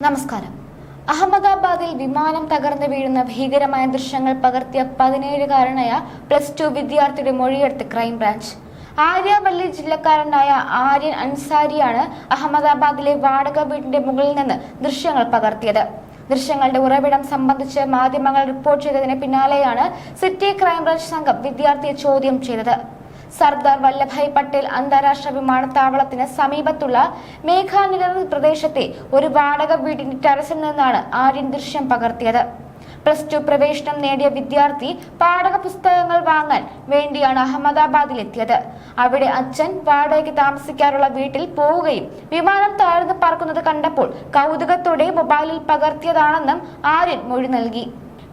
നമസ്കാരം. അഹമ്മദാബാദിൽ വിമാനം തകർന്ന് വീഴുന്ന ഭീകരമായ ദൃശ്യങ്ങൾ പകർത്തിയ പതിനേഴുകാരനായ പ്ലസ് ടു വിദ്യാർത്ഥിയുടെ മൊഴിയെടുത്ത് ക്രൈംബ്രാഞ്ച് ആര്യവല്ലി ജില്ലക്കാരനായ ആര്യൻ അൻസാരിയാണ് അഹമ്മദാബാദിലെ വാടക വീടിന്റെ മുകളിൽ നിന്ന് ദൃശ്യങ്ങൾ പകർത്തിയത്. ദൃശ്യങ്ങളുടെ ഉറവിടം സംബന്ധിച്ച് മാധ്യമങ്ങൾ റിപ്പോർട്ട് ചെയ്തതിന് പിന്നാലെയാണ് സിറ്റി ക്രൈംബ്രാഞ്ച് സംഘം വിദ്യാർത്ഥിയെ ചോദ്യം ചെയ്തത്. സർദാർ വല്ലഭായ് പട്ടേൽ അന്താരാഷ്ട്ര വിമാനത്താവളത്തിന് സമീപത്തുള്ള മേഘാനിക പ്രദേശത്തെ ഒരു വാടക വീടിന്റെ ടെറസിൽ നിന്നാണ് ആര്യൻ ദൃശ്യം പകർത്തിയത്. പ്ലസ് ടു പ്രവേശനം നേടിയ വിദ്യാർത്ഥി പാഠക പുസ്തകങ്ങൾ വാങ്ങാൻ വേണ്ടിയാണ് അഹമ്മദാബാദിലെത്തിയത്. അവിടെ അച്ഛൻ വാടകയ്ക്ക് താമസിക്കാറുള്ള വീട്ടിൽ പോവുകയും വിമാനം താഴ്ന്നു പറക്കുന്നത് കണ്ടപ്പോൾ കൗതുകത്തോടെ മൊബൈലിൽ പകർത്തിയതാണെന്നും ആര്യൻ മൊഴി നൽകി.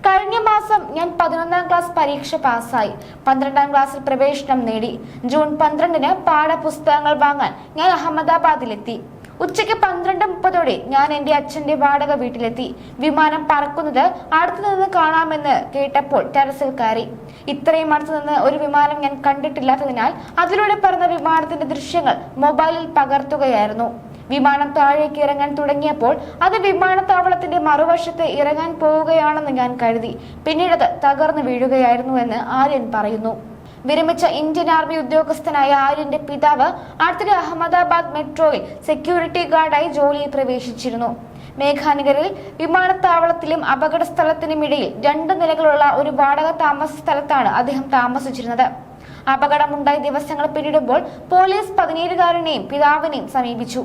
കഴിഞ്ഞ മാസം ഞാൻ പതിനൊന്നാം ക്ലാസ് പരീക്ഷ പാസ്സായി. പന്ത്രണ്ടാം ക്ലാസ്സിൽ പ്രവേശനം നേടി. ജൂൺ പന്ത്രണ്ടിന് പാഠപുസ്തകങ്ങൾ വാങ്ങാൻ ഞാൻ അഹമ്മദാബാദിലെത്തി. ഉച്ചയ്ക്ക് പന്ത്രണ്ട് മുപ്പതോടെ ഞാൻ എന്റെ അച്ഛന്റെ വാടക വീട്ടിലെത്തി. വിമാനം പറക്കുന്നത് അടുത്തു നിന്ന് കാണാമെന്ന് കേട്ടപ്പോൾ ടെറസിൽ കയറി. ഇത്രയും അടുത്തു നിന്ന് ഒരു വിമാനം ഞാൻ കണ്ടിട്ടില്ലാത്തതിനാൽ അതിലൂടെ പറഞ്ഞ വിമാനത്തിന്റെ ദൃശ്യങ്ങൾ മൊബൈലിൽ പകർത്തുകയായിരുന്നു. വിമാനം താഴേക്ക് ഇറങ്ങാൻ തുടങ്ങിയപ്പോൾ അത് വിമാനത്താവളത്തിന്റെ മറുവശത്ത് ഇറങ്ങാൻ പോവുകയാണെന്ന് ഞാൻ കരുതി. പിന്നീടത് തകർന്നു വീഴുകയായിരുന്നു എന്ന് ആര്യൻ പറയുന്നു. വിരമിച്ച ഇന്ത്യൻ ആർമി ഉദ്യോഗസ്ഥനായ ആര്യന്റെ പിതാവ് അടുത്തിടെ അഹമ്മദാബാദ് മെട്രോയിൽ സെക്യൂരിറ്റി ഗാർഡായി ജോലിയിൽ പ്രവേശിച്ചിരുന്നു. മേഘാനഗറിൽ വിമാനത്താവളത്തിലും അപകട സ്ഥലത്തിനുമിടയിൽ രണ്ട് നിലകളുള്ള ഒരു വാടക താമസ സ്ഥലത്താണ് അദ്ദേഹം താമസിച്ചിരുന്നത്. അപകടമുണ്ടായ ദിവസങ്ങൾ പിന്നിടുമ്പോൾ പോലീസ് പതിനേഴുകാരനെയും പിതാവിനെയും സമീപിച്ചു.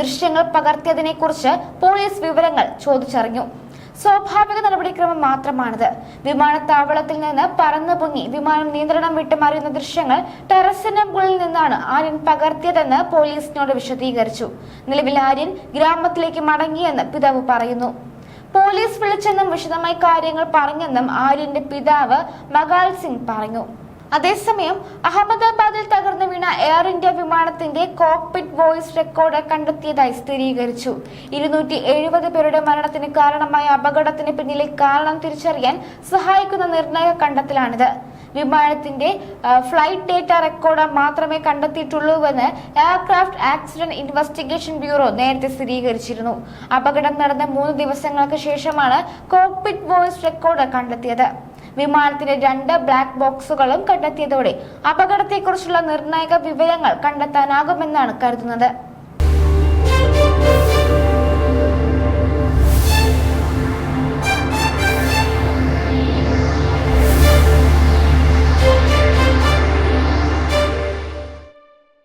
ദൃശ്യങ്ങൾ പകർത്തിയതിനെ കുറിച്ച് പോലീസ് വിവരങ്ങൾ ചോദിച്ചറിഞ്ഞു. സ്വാഭാവിക നടപടിക്രമം മാത്രമാണിത്. വിമാനത്താവളത്തിൽ നിന്ന് പറന്നു പൊങ്ങി വിമാനം നിയന്ത്രണം വിട്ടുമാറിയുന്ന ദൃശ്യങ്ങൾ ടെറസിന്റെ മുകളിൽ നിന്നാണ് ആര്യൻ പകർത്തിയതെന്ന് പോലീസിനോട് വിശദീകരിച്ചു. നിലവിൽ ആര്യൻ ഗ്രാമത്തിലേക്ക് മടങ്ങിയെന്ന് പിതാവ് പറയുന്നു. പോലീസ് വിളിച്ചെന്നും വിശദമായി കാര്യങ്ങൾ പറഞ്ഞെന്നും ആര്യന്റെ പിതാവ് മകാൽ സിംഗ് പറഞ്ഞു. അതേസമയം അഹമ്മദാബാദിൽ തകർന്നു വീണ എയർ ഇന്ത്യ വിമാനത്തിന്റെ കോക്പിറ്റ് വോയിസ് റെക്കോർഡ് കണ്ടെത്തിയതായി സ്ഥിരീകരിച്ചു. ഇരുന്നൂറ്റി എഴുപത് പേരുടെ മരണത്തിന് കാരണമായ അപകടത്തിന് പിന്നിലെ കാരണം തിരിച്ചറിയാൻ സഹായിക്കുന്ന നിർണായക കണ്ടെത്തലാണിത്. വിമാനത്തിന്റെ ഫ്ലൈറ്റ് ഡേറ്റ റെക്കോർഡ് മാത്രമേ കണ്ടെത്തിയിട്ടുള്ളൂവെന്ന് എയർക്രാഫ്റ്റ് ആക്സിഡന്റ് ഇൻവെസ്റ്റിഗേഷൻ ബ്യൂറോ നേരത്തെ സ്ഥിരീകരിച്ചിരുന്നു. അപകടം നടന്ന മൂന്ന് ദിവസങ്ങൾക്ക് ശേഷമാണ് കോക്പിറ്റ് വോയിസ് റെക്കോർഡ് കണ്ടെത്തിയത്. വിമാനത്തിന്റെ രണ്ട് ബ്ലാക്ക് ബോക്സുകളും കണ്ടെത്തിയതോടെ അപകടത്തെക്കുറിച്ചുള്ള നിർണായക വിവരങ്ങൾ കണ്ടെത്താനാകുമെന്നാണ് കരുതുന്നത്.